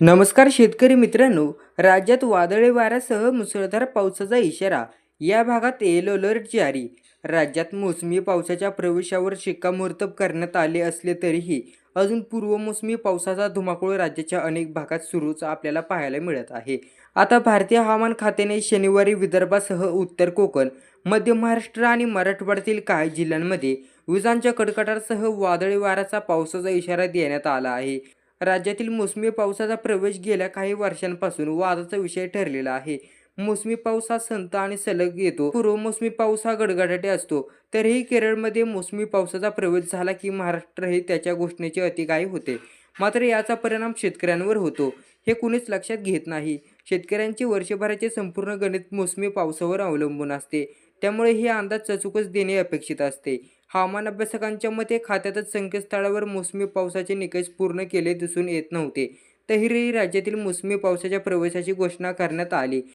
नमस्कार शेतकरी मित्रांनो राज्यात वादळी वाऱ्यासह मुसळधार पावसाचा इशारा. या भागात येलो अलर्ट जारी. राज्यात मोसमी पावसाच्या प्रवेशावर शिक्कामोर्तब करण्यात आले असले तरीही अजून पूर्वमोसमी पावसाचा धुमाकूळ राज्याच्या अनेक भागात सुरूच आपल्याला पाहायला मिळत आहे. आता भारतीय हवामान खात्याने शनिवारी विदर्भासह उत्तर कोकण मध्य महाराष्ट्र आणि मराठवाड्यातील काही जिल्ह्यांमध्ये विजांच्या कडकडासह वादळी वाऱ्याचा पावसाचा इशारा देण्यात आला आहे. राज्यातील मोसमी पावसाचा प्रवेश गेल्या काही वर्षांपासून वादाचा विषय ठरलेला आहे. मोसमी पाऊस हा संत आणि सलग येतो. पूर्व मोसमी पाऊस हा गडगडाटे असतो. तरीही केरळमध्ये मोसमी पावसाचा प्रवेश झाला की महाराष्ट्र हे त्याच्या घोषणेचे अतिकाय होते. मात्र याचा परिणाम शेतकऱ्यांवर होतो. हे कुणीच लक्षात घेत नाही. शेतकऱ्यांचे वर्षभराचे संपूर्ण गणित मोसमी पावसावर अवलंबून असते. त्यामुळे हे अंदाज चचूकच देणे अपेक्षित असते. हवामान अभ्यासकांच्या मते खात्यातच संकेतस्थळावर मोसमी पावसाचे निकष पूर्ण केले दिसून येत नव्हते. तरीही राज्यातील मोसमी पावसाच्या प्रवेशाची घोषणा करण्यात आली.